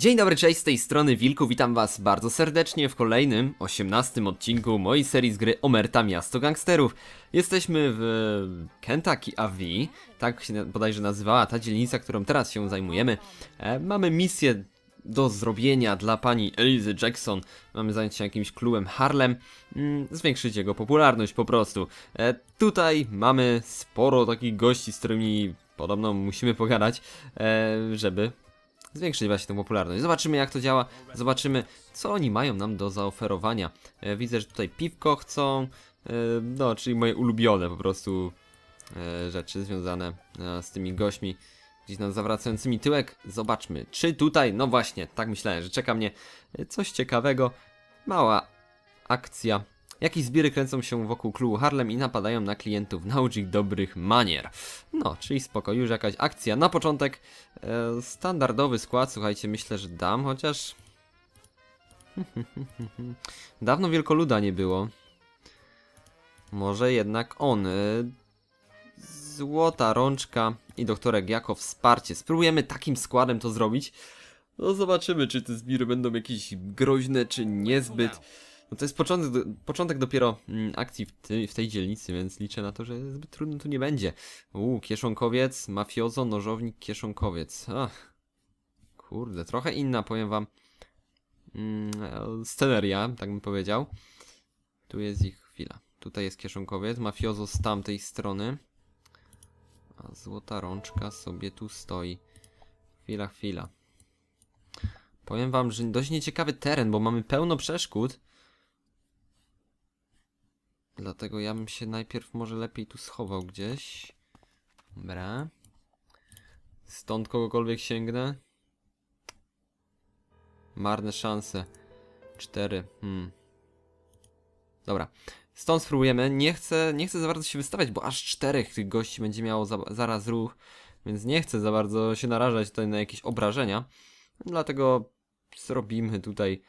Dzień dobry, cześć, z tej strony Wilku, witam was bardzo serdecznie w kolejnym, 18 odcinku mojej serii z gry Omerta Miasto Gangsterów. Jesteśmy w Kentucky AV, tak się bodajże nazywała ta dzielnica, którą teraz się zajmujemy. E, mamy misję do zrobienia dla pani Elizy Jackson. Mamy zająć się jakimś klubem Harlem, mm, zwiększyć jego popularność po prostu. E, tutaj mamy sporo takich gości, z którymi podobno musimy pogadać, e, żeby zwiększyć właśnie tę popularność. Zobaczymy jak to działa, zobaczymy co oni mają nam do zaoferowania. E, widzę, że tutaj piwko chcą, e, no czyli moje ulubione po prostu e, rzeczy związane z tymi gośćmi gdzieś nam zawracającymi tyłek. Zobaczmy, czy tutaj, no właśnie, tak myślałem, że czeka mnie coś ciekawego. Mała akcja. Jakieś zbiery kręcą się wokół klubu Harlem i napadają na klientów. Naucz dobrych manier. No, czyli spoko, już jakaś akcja. Na początek e, standardowy skład, słuchajcie, myślę, że dam, chociaż... Dawno wielkoluda nie było. Może jednak on. E, złota rączka i doktorek jako wsparcie. Spróbujemy takim składem to zrobić. No zobaczymy, czy te zbiry będą jakieś groźne, czy niezbyt. No to jest początek, początek dopiero mm, akcji w, ty, w tej dzielnicy, więc liczę na to, że zbyt trudno tu nie będzie. Uuu, kieszonkowiec, mafiozo, nożownik, kieszonkowiec. Ach, kurde, trochę inna, powiem wam, mm, sceneria, tak bym powiedział. Tu jest ich chwila. Tutaj jest kieszonkowiec, mafiozo z tamtej strony. A złota rączka sobie tu stoi. Chwila, chwila. Powiem wam, że dość nieciekawy teren, bo mamy pełno przeszkód. Dlatego ja bym się najpierw może lepiej tu schował gdzieś. Dobra. Stąd kogokolwiek sięgnę. Marne szanse. Cztery. Hmm. Dobra. Stąd spróbujemy. Nie chcę, nie chcę za bardzo się wystawiać, bo aż czterech tych gości będzie miało za, zaraz ruch. Więc nie chcę za bardzo się narażać tutaj na jakieś obrażenia. Dlatego zrobimy tutaj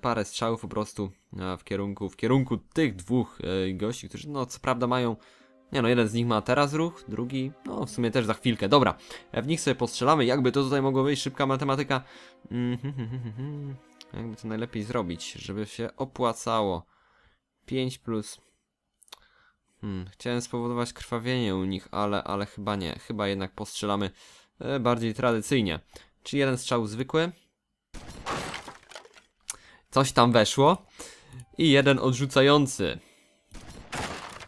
parę strzałów po prostu e, w kierunku, w kierunku tych dwóch e, gości, którzy no co prawda mają nie no, jeden z nich ma teraz ruch, drugi, no w sumie też za chwilkę. Dobra, e, w nich sobie postrzelamy. Jakby to tutaj mogło wyjść, szybka matematyka. Mhm, mhm, mhm. Jakby to najlepiej zrobić, żeby się opłacało. 5 plus. Hmm, chciałem spowodować krwawienie u nich, ale, ale chyba nie. Chyba jednak postrzelamy e, bardziej tradycyjnie. Czyli jeden strzał zwykły. Coś tam weszło. I jeden odrzucający.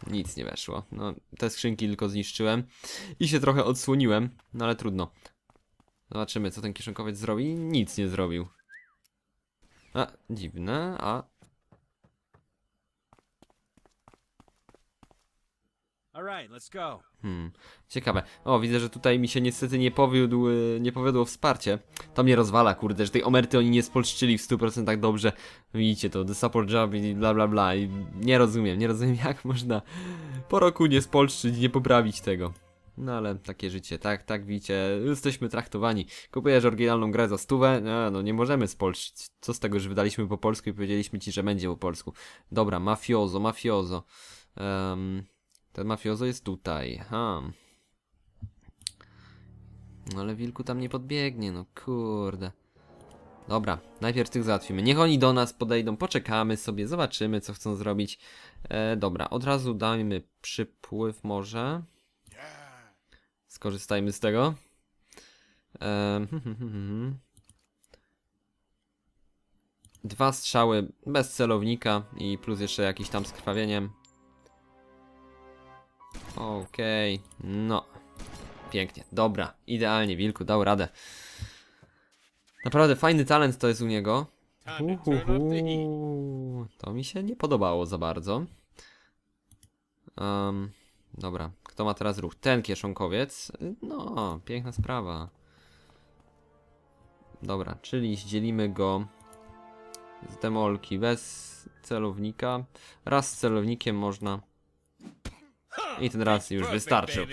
Nic nie weszło. No, te skrzynki tylko zniszczyłem. I się trochę odsłoniłem. No ale trudno. Zobaczymy, co ten kieszonkowiec zrobi. Nic nie zrobił. A, dziwne, a... Hmm, ciekawe. O, widzę, że tutaj mi się niestety nie powiódł, y, nie powiodło wsparcie. To mnie rozwala, kurde, że tej omerty oni nie spolszczyli w 100% dobrze. Widzicie to, the support job i bla bla bla. I nie rozumiem, nie rozumiem jak można po roku nie spolszczyć, nie poprawić tego. No ale takie życie, tak, tak widzicie, jesteśmy traktowani. Kupujesz oryginalną grę za stówę, no, no nie możemy spolszczyć. Co z tego, że wydaliśmy po polsku i powiedzieliśmy ci, że będzie po polsku. Dobra, mafiozo, mafiozo. Um, ten mafiozo jest tutaj, ha. No ale wilku tam nie podbiegnie, no kurde. Dobra, najpierw tych załatwimy. Niech oni do nas podejdą, poczekamy sobie, zobaczymy co chcą zrobić. E, dobra, od razu dajmy przypływ może. Skorzystajmy z tego. E, Dwa strzały bez celownika i plus jeszcze jakiś tam z Okej, no. Pięknie, dobra, idealnie, Wilku dał radę. Naprawdę fajny talent to jest u niego. Uhuhu. To mi się nie podobało za bardzo. Um, dobra, kto ma teraz ruch? Ten kieszonkowiec. No, piękna sprawa. Dobra, czyli zdzielimy go z demolki bez celownika. Raz z celownikiem można. I ten raz już wystarczył.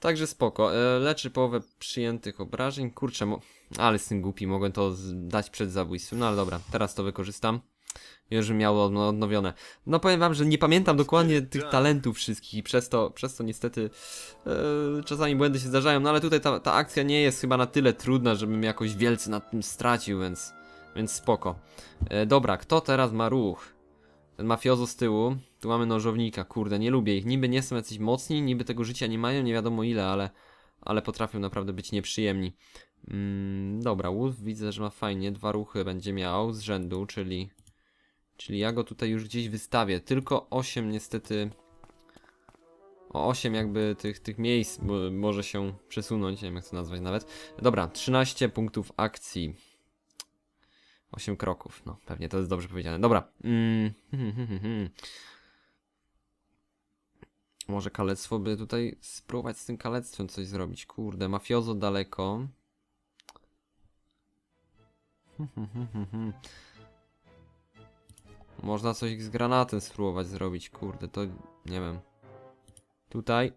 Także spoko. E, leczy połowę przyjętych obrażeń. Kurczę, mo- ale jestem głupi, mogłem to dać przed zabójstwem. No ale dobra, teraz to wykorzystam. Już bym miał odno- odnowione. No powiem wam, że nie pamiętam dokładnie tych talentów wszystkich i przez to, przez to niestety e, czasami błędy się zdarzają, no ale tutaj ta, ta akcja nie jest chyba na tyle trudna, żebym jakoś wielce nad tym stracił, więc, więc spoko. E, dobra, kto teraz ma ruch? Ten mafiozo z tyłu, tu mamy nożownika, kurde, nie lubię ich, niby nie są jacyś mocni, niby tego życia nie mają, nie wiadomo ile, ale, ale potrafią naprawdę być nieprzyjemni. Mm, dobra, Wolf widzę, że ma fajnie, dwa ruchy będzie miał z rzędu, czyli... Czyli ja go tutaj już gdzieś wystawię. Tylko 8 niestety. O 8 jakby tych, tych miejsc mo- może się przesunąć. Nie wiem jak to nazwać nawet. Dobra, 13 punktów akcji. 8 kroków. No, pewnie to jest dobrze powiedziane. Dobra. Mm. hmm, hmm, hmm. Może kalectwo by tutaj spróbować z tym kalectwem coś zrobić. Kurde, mafiozo daleko. Można coś z granatem spróbować zrobić, kurde, to nie wiem. Tutaj.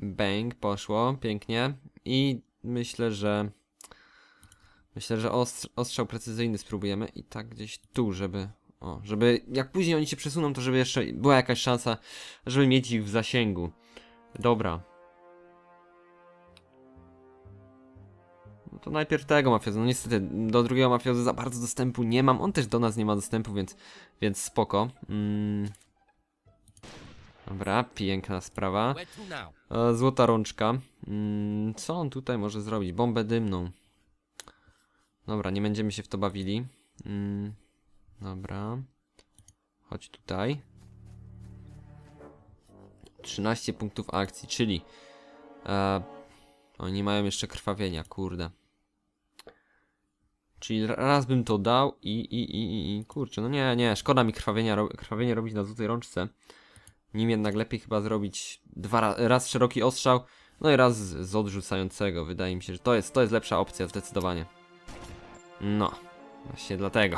Bang, poszło, pięknie. I myślę, że... Myślę, że ostrz ostrzał precyzyjny spróbujemy i tak gdzieś tu, żeby... O, żeby jak później oni się przesuną, to żeby jeszcze była jakaś szansa, żeby mieć ich w zasięgu. Dobra. No to najpierw tego mafioza. No niestety, do drugiego mafioza za bardzo dostępu nie mam. On też do nas nie ma dostępu, więc, więc spoko. Mm. Dobra, piękna sprawa. E, Złota rączka. Mm, co on tutaj może zrobić? Bombę dymną. Dobra, nie będziemy się w to bawili. Mm, dobra. Chodź tutaj. 13 punktów akcji, czyli... E, oni mają jeszcze krwawienia, kurde. Czyli raz bym to dał i, i, i, i, kurczę, no nie, nie, szkoda mi krwawienia, krwawienie robić na złotej rączce. Nim jednak lepiej chyba zrobić dwa ra raz szeroki ostrzał, no i raz z odrzucającego. Wydaje mi się, że to jest, to jest lepsza opcja zdecydowanie. No, właśnie dlatego.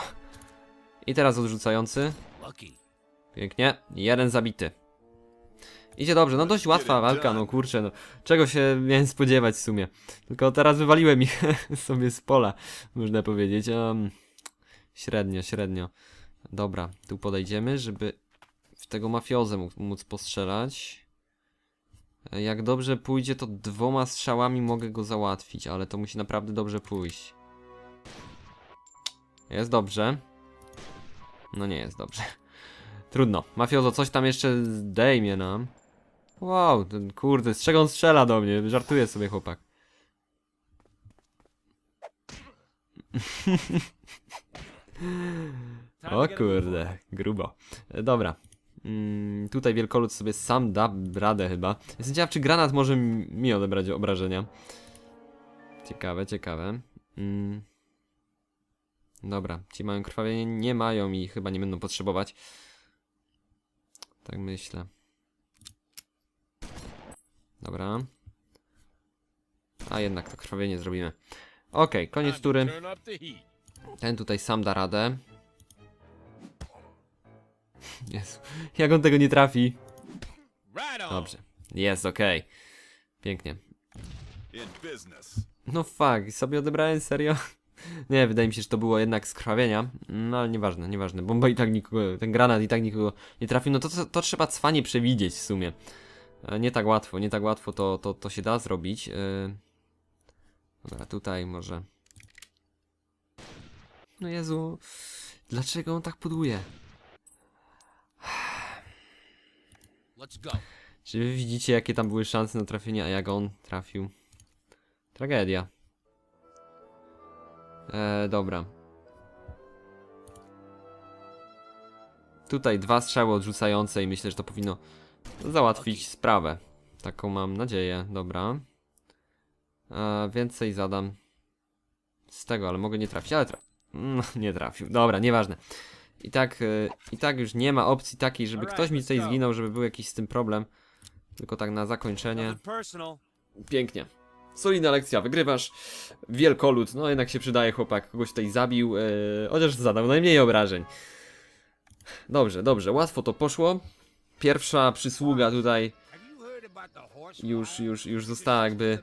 I teraz odrzucający. Pięknie. Jeden zabity. Idzie dobrze, no dość łatwa walka, no kurczę, no. Czego się miałem spodziewać w sumie. Tylko teraz wywaliłem ich sobie z pola, można powiedzieć. Um, średnio, średnio. Dobra, tu podejdziemy, żeby w tego mafiozę móc, móc postrzelać. E, Jak dobrze pójdzie, to dwoma strzałami mogę go załatwić, ale to musi naprawdę dobrze pójść. Jest dobrze. No nie jest dobrze. Trudno. Mafiozo, coś tam jeszcze zdejmie nam. Wow, ten kurde, z czego on strzela do mnie? Żartuje sobie chłopak. O kurde, grubo. E, Dobra. Mm, tutaj wielkolud sobie sam da radę chyba. Jestem ciekaw, czy granat może mi odebrać obrażenia. Ciekawe, ciekawe. Mm. Dobra, ci mają krwawienie, nie mają i chyba nie będą potrzebować. Tak myślę. Dobra. A jednak to krwawienie zrobimy. Okej, koniec tury. Ten tutaj sam da radę. Jezu, jak on tego nie trafi? Dobrze, jest okej. Pięknie. No fuck, sobie odebrałem serio? Nie, wydaje mi się, że to było jednak skrawienia. No ale nieważne, nieważne. Bomba i tak nikogo, ten granat i tak nikogo nie trafił. No to, to, to trzeba cwanie przewidzieć w sumie. E, Nie tak łatwo, nie tak łatwo to, to, to się da zrobić. E, Dobra, tutaj może. No Jezu, dlaczego on tak go. Czy wy widzicie, jakie tam były szanse na trafienie, a jak on trafił? Tragedia. Eee, dobra. Tutaj dwa strzały odrzucające i myślę, że to powinno załatwić sprawę. Taką mam nadzieję, dobra. Eee, więcej zadam z tego, ale mogę nie trafić, ale tra no, nie trafił. Dobra, nieważne. I tak, e, I tak już nie ma opcji takiej, żeby ktoś mi tutaj zginął, żeby był jakiś z tym problem. Tylko tak na zakończenie. Pięknie. Solidna lekcja, wygrywasz. Wielkolud, no jednak się przydaje chłopak, kogoś tutaj zabił, yy, chociaż zadał najmniej obrażeń. Dobrze, dobrze, łatwo to poszło. Pierwsza przysługa tutaj już, już, już została jakby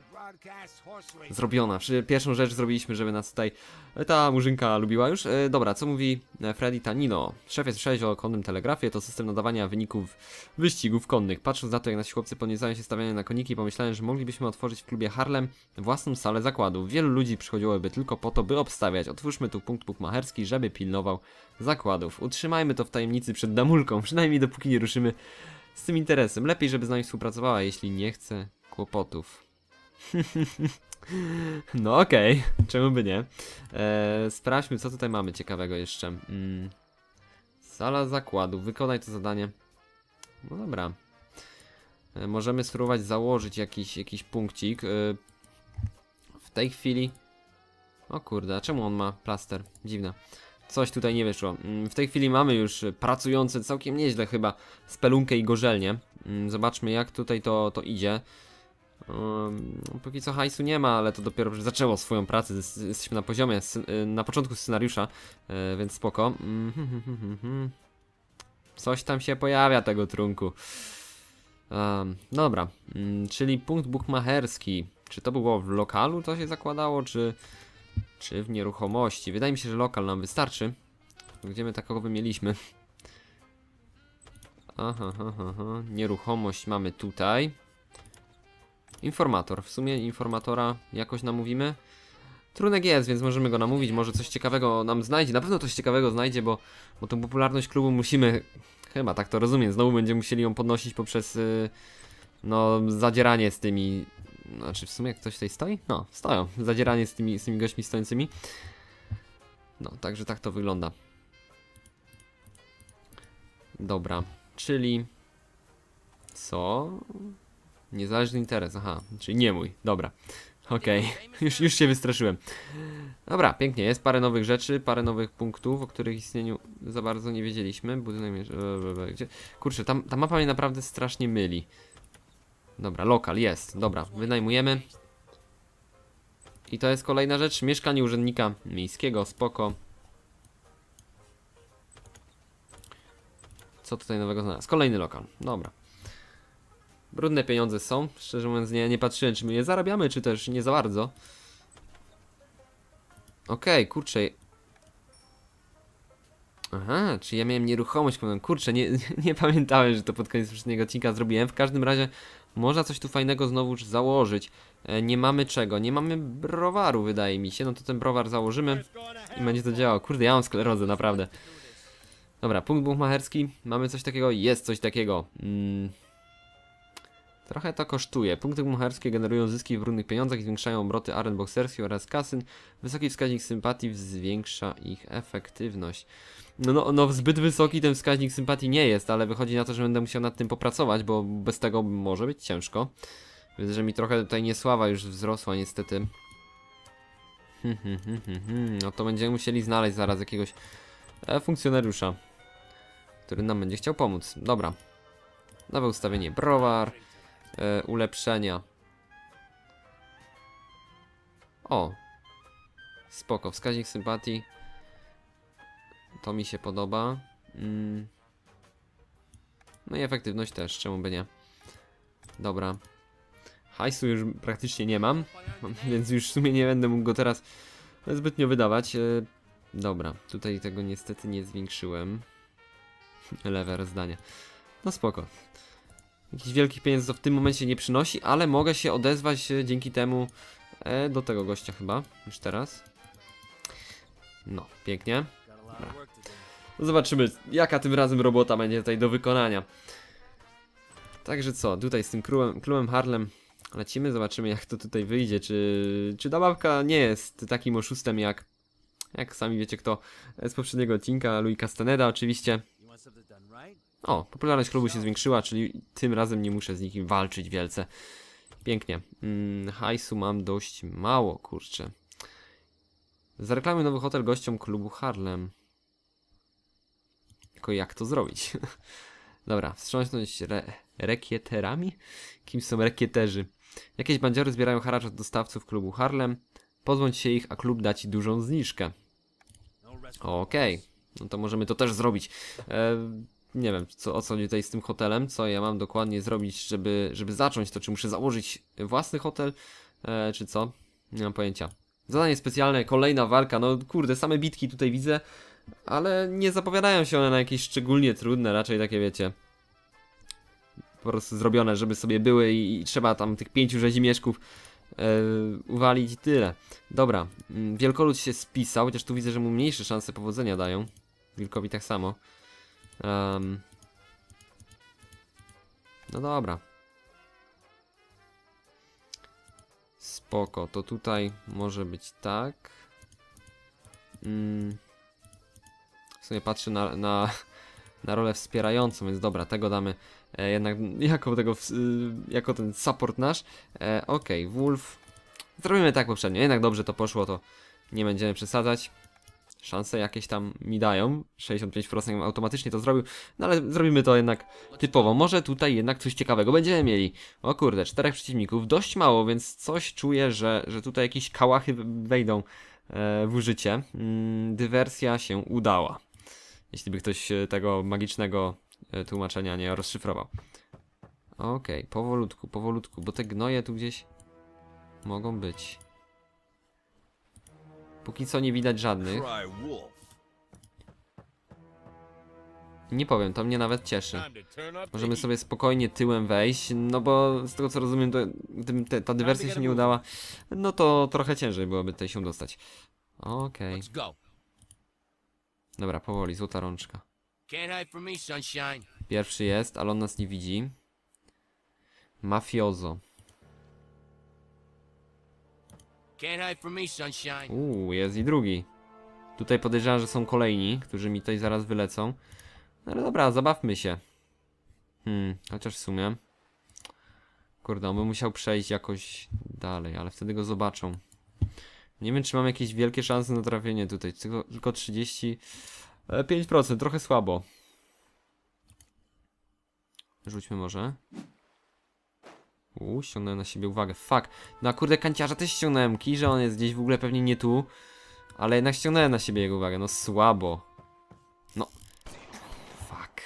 zrobiona. Pierwszą rzecz zrobiliśmy, żeby nas tutaj e, ta murzynka lubiła już. E, dobra, co mówi e, Freddy Tanino? Szefie, słyszałeś o konnym telegrafie? To system nadawania wyników wyścigów konnych. Patrząc na to, jak nasi chłopcy podniecają się stawianie na koniki, pomyślałem, że moglibyśmy otworzyć w klubie Harlem własną salę zakładów. Wielu ludzi przychodziłoby tylko po to, by obstawiać. Otwórzmy tu punkt bukmacherski, żeby pilnował zakładów. Utrzymajmy to w tajemnicy przed Damulką, przynajmniej dopóki nie ruszymy z tym interesem. Lepiej, żeby z nami współpracowała, jeśli nie chce kłopotów. No okej, czemu by nie? Eee, sprawdźmy, co tutaj mamy ciekawego jeszcze. Mm. Sala zakładów, wykonaj to zadanie. No dobra. E, możemy spróbować założyć jakiś, jakiś punkcik. E, w tej chwili... O kurde, a czemu on ma plaster? Dziwne. Coś tutaj nie wyszło. Mm, W tej chwili mamy już pracujące całkiem nieźle chyba spelunkę i gorzelnię. Mm, Zobaczmy jak tutaj to, to idzie. Um, póki co hajsu nie ma, ale to dopiero zaczęło swoją pracę. Jes- Jesteśmy na poziomie, y, na początku scenariusza, y, więc spoko. Mm, hm, hm, hm. Coś tam się pojawia tego trunku. Um, dobra, czyli punkt bukmacherski. Czy to było w lokalu to się zakładało, czy, czy w nieruchomości? Wydaje mi się, że lokal nam wystarczy. Gdzie my takowy mieliśmy? Aha, aha, aha. Nieruchomość mamy tutaj. Informator. W sumie informatora jakoś namówimy. Trunek jest, więc możemy go namówić. Może coś ciekawego nam znajdzie. Na pewno coś ciekawego znajdzie, bo, bo tą popularność klubu musimy. Chyba tak to rozumiem. Znowu będziemy musieli ją podnosić poprzez. y, no, zadzieranie z tymi. Znaczy, w sumie ktoś tutaj stoi? No, stoją. Zadzieranie z tymi, z tymi gośćmi stojącymi. No, także tak to wygląda. Dobra, czyli. Co? Niezależny interes, aha, czyli nie mój, dobra. Okej, już, już się wystraszyłem. Dobra, pięknie, jest parę nowych rzeczy, parę nowych punktów, o których istnieniu za bardzo nie wiedzieliśmy. Budynek, e, e, e, gdzie? Kurczę, tam, ta mapa mnie naprawdę strasznie myli. Dobra, lokal, jest, dobra, wynajmujemy. I to jest kolejna rzecz, mieszkanie urzędnika miejskiego, spoko. Co tutaj nowego znalazł? Kolejny lokal, dobra. Brudne pieniądze są. Szczerze mówiąc, nie, nie patrzyłem, czy my je zarabiamy, czy też nie za bardzo. Okej, kurczę. Aha, czy ja miałem nieruchomość, powiem, kurczę, nie, nie pamiętałem, że to pod koniec poprzedniego odcinka zrobiłem. W każdym razie można coś tu fajnego znowu założyć. E, nie mamy czego, nie mamy browaru, wydaje mi się. No to ten browar założymy i będzie to działało. Kurde, ja mam sklerozę, naprawdę. Dobra, punkt buchmacherski. Mamy coś takiego? Jest coś takiego. Mm. Trochę to kosztuje. Punkty bucharskie generują zyski w brudnych pieniądzach i zwiększają obroty aren bokserskich oraz kasyn. Wysoki wskaźnik sympatii zwiększa ich efektywność. No, no, no, zbyt wysoki ten wskaźnik sympatii nie jest, ale wychodzi na to, że będę musiał nad tym popracować, bo bez tego może być ciężko. Widzę, że mi trochę tutaj niesława już wzrosła niestety. Hmm, hmm, hmm. No to będziemy musieli znaleźć zaraz jakiegoś e, funkcjonariusza, który nam będzie chciał pomóc. Dobra. Nowe ustawienie browar e, ulepszenia. O! Spoko, wskaźnik sympatii. To mi się podoba. Mm. No i efektywność też, czemu by nie. Dobra. Hajsu już praktycznie nie mam, więc już w sumie nie będę mógł go teraz zbytnio wydawać. E, dobra, tutaj tego niestety nie zwiększyłem. Lewe zdanie. No spoko. Jakichś wielkich pieniędzy to w tym momencie nie przynosi, ale mogę się odezwać e, dzięki temu e, do tego gościa chyba, już teraz. No, pięknie. Zobaczymy, jaka tym razem robota będzie tutaj do wykonania. Także co, tutaj z tym królem, królem Harlem lecimy, zobaczymy jak to tutaj wyjdzie, czy, czy ta babka nie jest takim oszustem jak, jak sami wiecie kto z poprzedniego odcinka, Louis Castaneda oczywiście. O, popularność klubu się zwiększyła, czyli tym razem nie muszę z nikim walczyć wielce. Pięknie. Mm, hajsu mam dość mało, kurczę. Zareklamuj nowy hotel gościom klubu Harlem. Tylko jak to zrobić? Dobra, wstrząsnąć re rekieterami? Kim są rekieterzy? Jakieś bandziory zbierają haracz od dostawców klubu Harlem. Pozbądź się ich, a klub da ci dużą zniżkę. Okej, no to możemy to też zrobić. E, nie wiem, co, o co tutaj z tym hotelem, co ja mam dokładnie zrobić, żeby, żeby zacząć to, czy muszę założyć własny hotel, e, czy co? Nie mam pojęcia. Zadanie specjalne, kolejna walka, no kurde, same bitki tutaj widzę, ale nie zapowiadają się one na jakieś szczególnie trudne, raczej takie wiecie, po prostu zrobione, żeby sobie były i, i trzeba tam tych pięciu rzezimieszków e, uwalić i tyle. Dobra, mm, Wielkolud się spisał, chociaż tu widzę, że mu mniejsze szanse powodzenia dają. Wilkowi tak samo. Em, no dobra. Spoko, to tutaj może być tak. Mm. W sumie patrzę na, na, na rolę wspierającą, więc dobra, tego damy e, jednak jako tego, y, jako ten support nasz. E, Okej, Wolf. Zrobimy tak poprzednio, jednak dobrze to poszło, to nie będziemy przesadzać. Szanse jakieś tam mi dają. 65% automatycznie to zrobił, no ale zrobimy to jednak typowo. Może tutaj jednak coś ciekawego będziemy mieli. O kurde, czterech przeciwników, dość mało, więc coś czuję, że, że tutaj jakieś kałachy wejdą e, w użycie. Mm, dywersja się udała. Jeśli by ktoś e, tego magicznego e, tłumaczenia nie rozszyfrował. Okej, powolutku, powolutku, bo te gnoje tu gdzieś mogą być. Póki co nie widać żadnych. Nie powiem, to mnie nawet cieszy. Możemy sobie spokojnie tyłem wejść, no bo z tego co rozumiem, to gdyby te, ta dywersja się nie udała, no to trochę ciężej byłoby tutaj się dostać. Okej, go. dobra, powoli, złota rączka. Pierwszy jest, ale on nas nie widzi. Mafiozo. Can't. Uuu, jest i drugi. Tutaj podejrzewam, że są kolejni, którzy mi tutaj zaraz wylecą. No ale dobra, zabawmy się. Hmm, chociaż w sumie. Kurde, on by musiał przejść jakoś dalej, ale wtedy go zobaczą. Nie wiem, czy mam jakieś wielkie szanse na trafienie tutaj. Tylko, tylko 35%, trochę słabo. Rzućmy może. Uuu, ściągnąłem na siebie uwagę. Fuck. No kurde, kanciarza też ściągnąłem. Że on jest gdzieś w ogóle pewnie nie tu. Ale jednak ściągnąłem na siebie jego uwagę. No słabo. No. Fuck.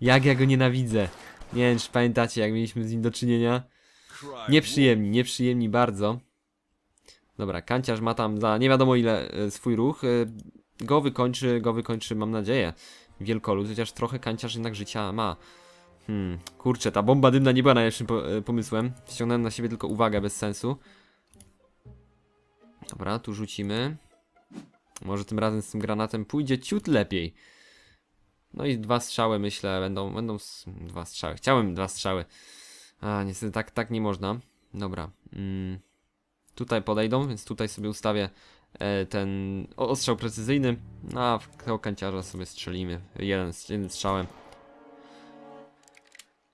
Jak ja go nienawidzę. Nie wiem, czy pamiętacie, jak mieliśmy z nim do czynienia. Nieprzyjemni, nieprzyjemni bardzo. Dobra, kanciarz ma tam za nie wiadomo ile e, swój ruch. E, Go wykończy, go wykończy, mam nadzieję. Wielkolud, chociaż trochę kanciarz jednak życia ma. Hmm, kurczę, ta bomba dymna nie była najlepszym e, pomysłem. Ściągnąłem na siebie tylko uwagę bez sensu. Dobra, tu rzucimy. Może tym razem z tym granatem pójdzie ciut lepiej. No i dwa strzały myślę będą, będą dwa strzały. Chciałem dwa strzały. A, niestety tak, tak nie można. Dobra. Mm. Tutaj podejdą, więc tutaj sobie ustawię e, ten ostrzał precyzyjny. No, a w kanciarza sobie strzelimy. Jeden, jednym strzałem.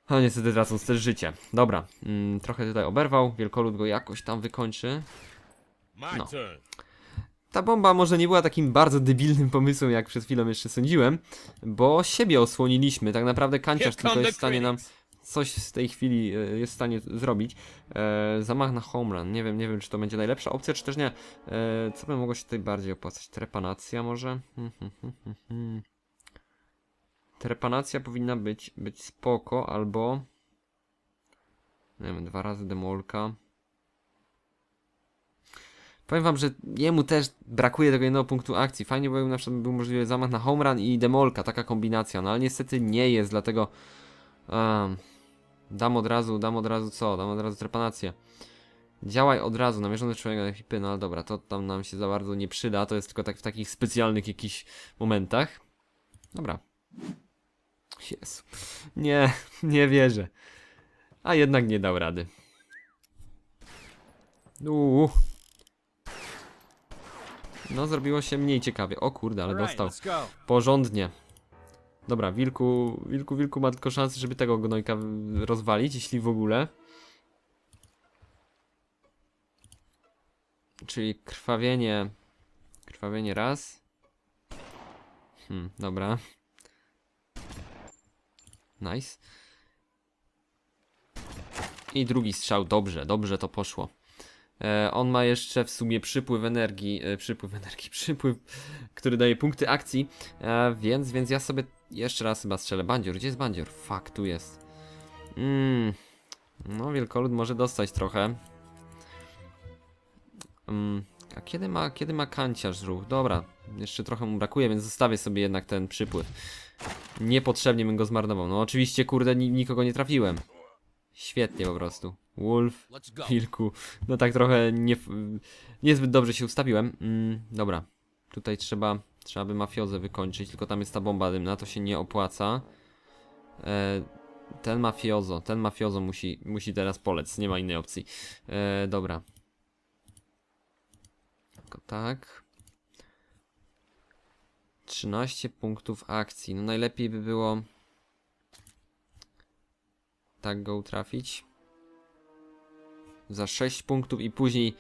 A niestety tracąc też życie. Dobra. Mm, trochę tutaj oberwał. Wielkolud go jakoś tam wykończy. No. Ta bomba może nie była takim bardzo debilnym pomysłem, jak przed chwilą jeszcze sądziłem, bo siebie osłoniliśmy. Tak naprawdę kanciarz tylko jest w stanie nam coś z tej chwili e, jest w stanie zrobić. E, zamach na home run. Nie wiem, nie wiem, czy to będzie najlepsza opcja, czy też nie. E, co by mogło się tutaj bardziej opłacać? Trepanacja może? Hmm, hmm, hmm, hmm, hmm. Trepanacja powinna być, być spoko, albo... Nie wiem, dwa razy demolka. Powiem wam, że jemu też brakuje tego jednego punktu akcji. Fajnie by na przykład był możliwy zamach na home run i demolka, taka kombinacja, no ale niestety nie jest, dlatego um, dam od razu, dam od razu co? Dam od razu trepanację. Działaj od razu, namierzony człowiek na ekipy, no ale dobra, to tam nam się za bardzo nie przyda, to jest tylko tak w takich specjalnych jakichś momentach. Dobra. Jezu. Nie, nie wierzę. A jednak nie dał rady. Uuu. No, zrobiło się mniej ciekawie. O kurde, ale dostał porządnie. Dobra, wilku, wilku, wilku ma tylko szansę, żeby tego gnojka rozwalić, jeśli w ogóle. Czyli krwawienie. Krwawienie raz. Hmm, dobra. Nice. I drugi strzał, dobrze, dobrze to poszło. E, on ma jeszcze w sumie przypływ energii, e, przypływ energii, przypływ, który daje punkty akcji, e, więc, więc ja sobie Jeszcze raz chyba strzelę. Bandzior, gdzie jest bandzior? Fuck, tu jest. Mmm. No, wielkolud może dostać trochę. Mm, a kiedy ma, kiedy ma kanciarz ruch? Dobra, jeszcze trochę mu brakuje, więc zostawię sobie jednak ten przypływ. Niepotrzebnie bym go zmarnował. No oczywiście, kurde, ni nikogo nie trafiłem. Świetnie po prostu. Wolf, wilku. No tak trochę nie, niezbyt dobrze się ustawiłem. Mm, dobra, tutaj trzeba, trzeba by mafiozę wykończyć, tylko tam jest ta bomba dymna, to się nie opłaca. E, ten mafiozo, ten mafiozo musi, musi teraz polec, nie ma innej opcji. E, dobra. Tylko tak. 13 punktów akcji. No najlepiej by było tak go trafić. Za 6 punktów i później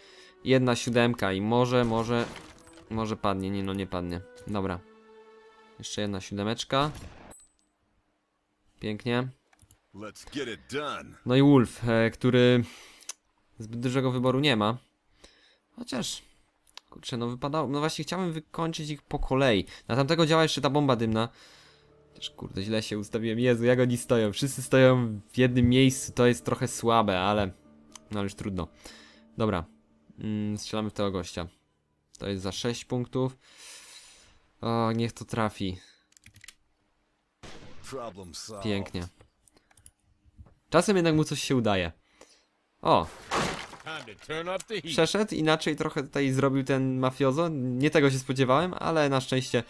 jedna siódemka i może, może, może padnie. Nie no, nie padnie. Dobra. Jeszcze jedna siódemeczka. Pięknie. No i Wolf, e, który zbyt dużego wyboru nie ma. Chociaż, kurczę, no wypadało. No właśnie, chciałem wykończyć ich po kolei. Na tamtego działa jeszcze ta bomba dymna. Też kurde, źle się ustawiłem. Jezu, jak oni stoją. Wszyscy stoją w jednym miejscu. To jest trochę słabe, ale. No ale już trudno. Dobra. Mm, strzelamy w tego gościa. To jest za 6 punktów. O, niech to trafi. Pięknie. Czasem jednak mu coś się udaje. O, przeszedł, inaczej trochę tutaj zrobił ten mafiozo. Nie tego się spodziewałem, ale na szczęście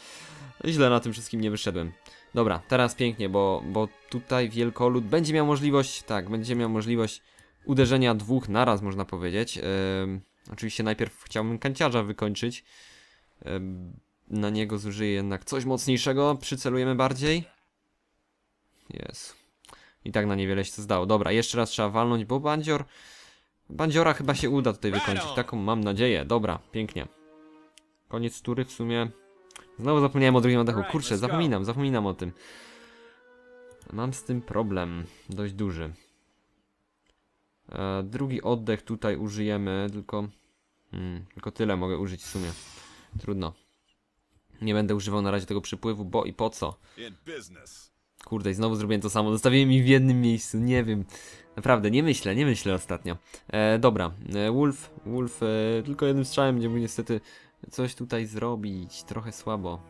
źle na tym wszystkim nie wyszedłem. Dobra, teraz pięknie, bo, bo tutaj wielkolud będzie miał możliwość, tak, będzie miał możliwość uderzenia dwóch naraz, można powiedzieć. Ym, oczywiście najpierw chciałbym kanciarza wykończyć. Ym, na niego zużyję jednak coś mocniejszego, przycelujemy bardziej. Jest. I tak na niewiele się zdało. Dobra, jeszcze raz trzeba walnąć, bo bandzior... Bandziora chyba się uda tutaj wykończyć, taką mam nadzieję. Dobra, pięknie. Koniec tury w sumie. Znowu zapomniałem o drugim oddechu. Kurczę, zapominam, zapominam o tym. Mam z tym problem, dość duży. E, drugi oddech tutaj użyjemy, tylko... Hmm, tylko tyle mogę użyć w sumie. Trudno. Nie będę używał na razie tego przypływu, bo i po co? Kurde, i znowu zrobiłem to samo. Zostawiłem ich w jednym miejscu. Nie wiem. Naprawdę, nie myślę, nie myślę ostatnio. E, dobra, e, Wolf, Wolf, e, tylko jednym strzałem będzie mógł niestety coś tutaj zrobić. Trochę słabo.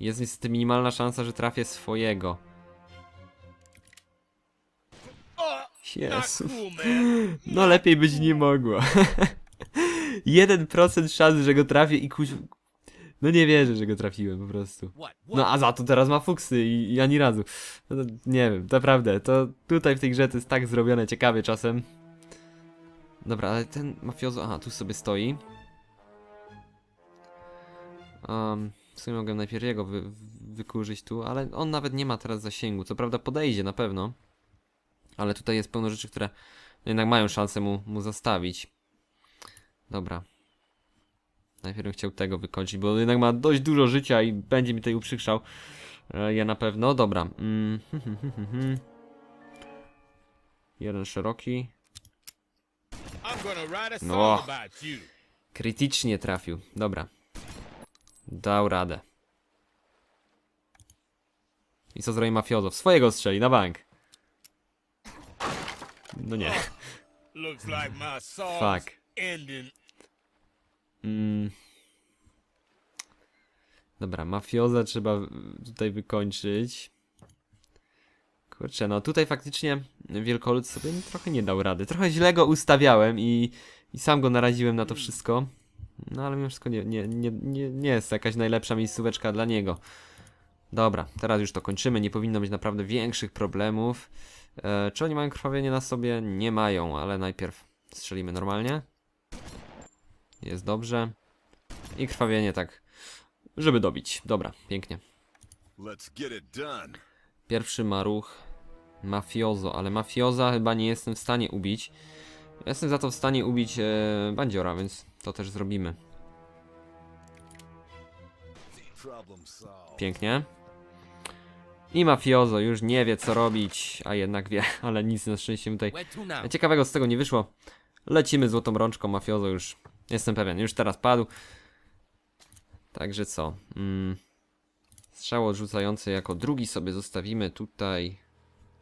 Jest niestety minimalna szansa, że trafię swojego. Jezu. No lepiej być nie mogło. 1% szans, że go trafię i kuś... No nie wierzę, że go trafiłem po prostu. No a za to teraz ma fuksy i, i ani razu. No, to, nie wiem, naprawdę, to tutaj w tej grze to jest tak zrobione ciekawie czasem. Dobra, ale ten mafiozo, aha, tu sobie stoi. Um, w sumie mogę najpierw jego wy, wy- wykurzyć tu, ale on nawet nie ma teraz zasięgu. Co prawda podejdzie na pewno. Ale tutaj jest pełno rzeczy, które jednak mają szansę mu, mu zastawić. Dobra. Najpierw bym chciał tego wykończyć, bo jednak ma dość dużo życia i będzie mi tutaj uprzykrzał. E, ja na pewno. Dobra. Mm, hm, hm, hm. Jeden szeroki. No. Krytycznie trafił. Dobra. Dał radę. I co zrobi mafiozo? W swojego strzeli, na bank. No nie. Fuck. Mm. Dobra, mafioza trzeba tutaj wykończyć. Kurczę, no tutaj faktycznie Wielkolud sobie trochę nie dał rady. Trochę źle go ustawiałem i, i sam go naraziłem na to wszystko. No ale mimo wszystko nie, nie, nie, nie, nie jest jakaś najlepsza miejscóweczka dla niego. Dobra, teraz już to kończymy. Nie powinno być naprawdę większych problemów. E, czy oni mają krwawienie na sobie? Nie mają, ale najpierw strzelimy normalnie. Jest dobrze. I krwawienie tak, żeby dobić. Dobra, pięknie. Pierwszy ma ruch mafiozo, ale mafioza chyba nie jestem w stanie ubić. Jestem za to w stanie ubić e, bandziora, więc to też zrobimy. Pięknie. I mafiozo już nie wie co robić, a jednak wie, ale nic na szczęście tutaj ciekawego z tego nie wyszło. Lecimy złotą rączką, mafiozo już jestem pewien, już teraz padł. Także co? Mm, Strzał odrzucający jako drugi sobie zostawimy tutaj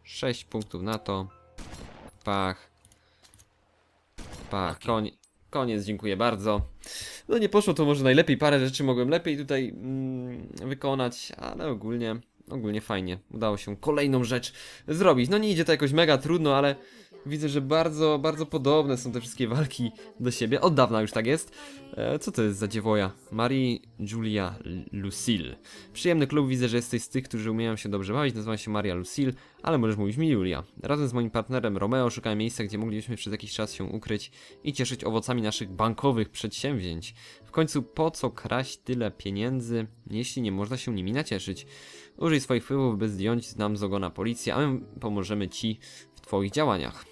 6 punktów na to. Pach. Pach, konie, koniec, dziękuję bardzo. No nie poszło to może najlepiej, parę rzeczy mogłem lepiej tutaj mm, wykonać, ale ogólnie, ogólnie fajnie. Udało się kolejną rzecz zrobić. No nie idzie to jakoś mega trudno, ale widzę, że bardzo, bardzo podobne są te wszystkie walki do siebie. Od dawna już tak jest. E, co to jest za dziewoja? Marie Julia Lucille. Przyjemny klub, widzę, że jesteś z tych, którzy umieją się dobrze bawić. Nazywam się Maria Lucille, ale możesz mówić mi Julia. Razem z moim partnerem Romeo szukałem miejsca, gdzie moglibyśmy przez jakiś czas się ukryć i cieszyć owocami naszych bankowych przedsięwzięć. W końcu po co kraść tyle pieniędzy, jeśli nie można się nimi nacieszyć? Użyj swoich wpływów, by zdjąć nam z ogona policję, a my pomożemy ci twoich działaniach.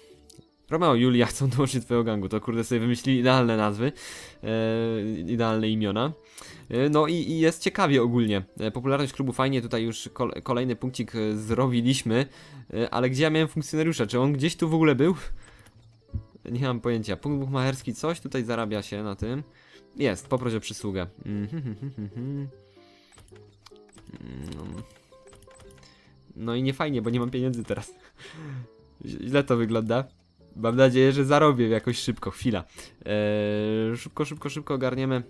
Romeo i Julia chcą dołączyć do twojego gangu, to kurde sobie wymyślili idealne nazwy, e, idealne imiona. E, No i, i jest ciekawie ogólnie. E, Popularność klubu fajnie, tutaj już kol kolejny punkcik zrobiliśmy, ale gdzie ja miałem funkcjonariusza? Czy on gdzieś tu w ogóle był? Nie mam pojęcia. Punkt buchmacherski, coś tutaj zarabia się na tym. Jest, poproś o przysługę. Mhm, mhm, mhm. Mm. No i nie fajnie, bo nie mam pieniędzy teraz. Źle to wygląda. Mam nadzieję, że zarobię jakoś szybko. Chwila. Eee, szybko, szybko, szybko ogarniemy.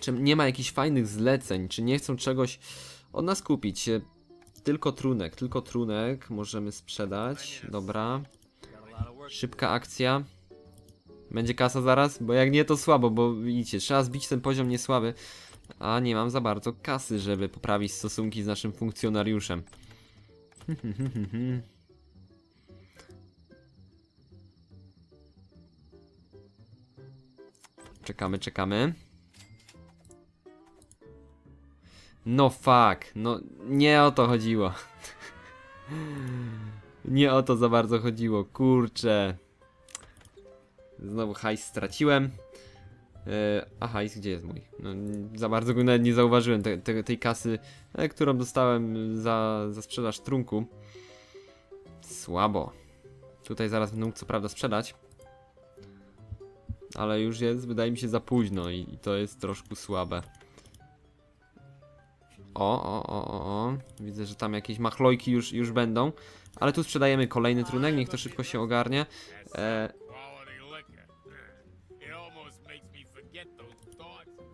Czy nie ma jakichś fajnych zleceń? Czy nie chcą czegoś od nas kupić? E, Tylko trunek, tylko trunek możemy sprzedać. Dobra. Szybka akcja. Będzie kasa zaraz? Bo jak nie, to słabo, bo widzicie, trzeba zbić ten poziom niesłaby. A nie mam za bardzo kasy, żeby poprawić stosunki z naszym funkcjonariuszem. Czekamy, czekamy. No fuck, no nie o to chodziło. nie o to za bardzo chodziło, kurczę. Znowu hajs straciłem. E, a hajs, gdzie jest mój? No, za bardzo go nawet nie zauważyłem, te, te, tej kasy, e, którą dostałem za, za sprzedaż trunku. Słabo. Tutaj zaraz będę mógł co prawda sprzedać. Ale już jest, wydaje mi się, za późno i, i to jest troszkę słabe. O, o, o, o, o. Widzę, że tam jakieś machlojki już, już będą. Ale tu sprzedajemy kolejny trunek, niech to szybko się ogarnie. E.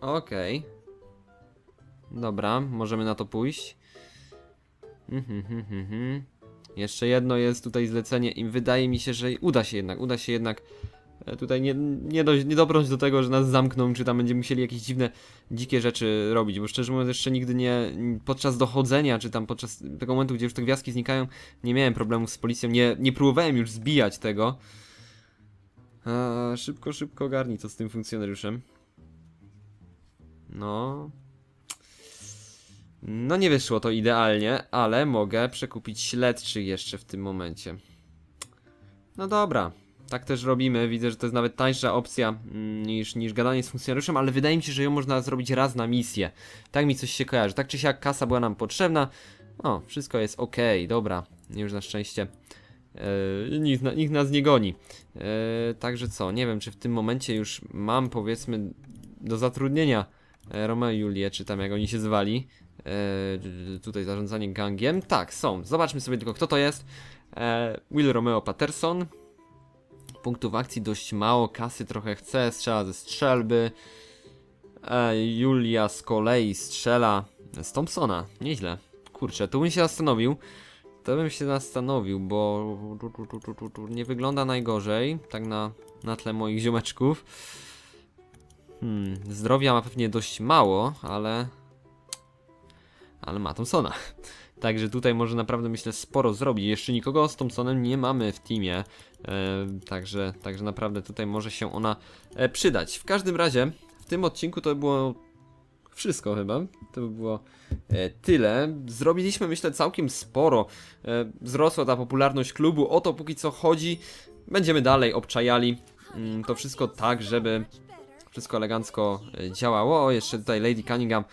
Okej. Dobra, możemy na to pójść. Mhm, mhm, mhm. Jeszcze jedno jest tutaj zlecenie i wydaje mi się, że uda się jednak, uda się jednak tutaj nie, nie, dojść, nie dobrnąć do tego, że nas zamkną, czy tam będziemy musieli jakieś dziwne, dzikie rzeczy robić, bo szczerze mówiąc jeszcze nigdy nie, podczas dochodzenia, czy tam podczas tego momentu, gdzie już te gwiazdki znikają, nie miałem problemów z policją, nie, nie próbowałem już zbijać tego. A, szybko, szybko ogarnij to z tym funkcjonariuszem. No. No nie wyszło to idealnie, ale mogę przekupić śledczych jeszcze w tym momencie. No dobra, tak też robimy. Widzę, że to jest nawet tańsza opcja mm, niż, niż gadanie z funkcjonariuszem, ale wydaje mi się, że ją można zrobić raz na misję. Tak mi coś się kojarzy. Tak czy siak kasa była nam potrzebna. O, wszystko jest ok, dobra. Już na szczęście e, nikt, nikt nas nie goni. E, także co, nie wiem, czy w tym momencie już mam powiedzmy do zatrudnienia e, Romeo i Julię, czy tam jak oni się zwali. D- tutaj zarządzanie gangiem. Tak, są. Zobaczmy sobie tylko kto to jest. Will Romeo Patterson. Punktów akcji dość mało, kasy trochę chce, strzela ze strzelby. E, Julia z kolei strzela z Thompsona. Nieźle. Kurczę, tu bym się zastanowił. To bym się zastanowił, bo nie wygląda najgorzej, tak na, na tle moich ziomeczków. Hmm, zdrowia ma pewnie dość mało, ale... Ale ma Thompsona. Także tutaj może naprawdę myślę sporo zrobić. Jeszcze nikogo z Thompsonem nie mamy w teamie. E, także, także naprawdę tutaj może się ona e, przydać. W każdym razie w tym odcinku to było wszystko chyba. To by było e, tyle. Zrobiliśmy myślę całkiem sporo. Wzrosła ta popularność klubu. O to póki co chodzi. Będziemy dalej obczajali mm, to wszystko tak, żeby wszystko elegancko działało. O, jeszcze tutaj Lady Cunningham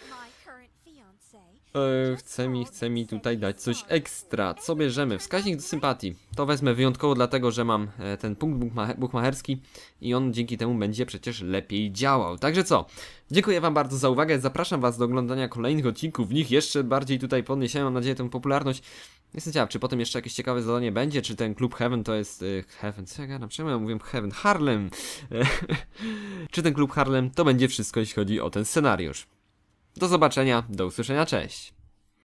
E, chce mi, chce mi tutaj dać coś ekstra. Co bierzemy? Wskaźnik do sympatii. To wezmę wyjątkowo dlatego, że mam e, ten punkt buchmache- buchmacherski i on dzięki temu będzie przecież lepiej działał. Także co? Dziękuję wam bardzo za uwagę. Zapraszam was do oglądania kolejnych odcinków. W nich jeszcze bardziej tutaj podniesiemy, mam nadzieję, tę popularność. Jestem ciekaw, czy potem jeszcze jakieś ciekawe zadanie będzie, czy ten klub Heaven to jest... Y, Heaven, co ja gadam? Czemu ja mówię Heaven? Harlem! czy ten klub Harlem to będzie wszystko, jeśli chodzi o ten scenariusz. Do zobaczenia, do usłyszenia, cześć!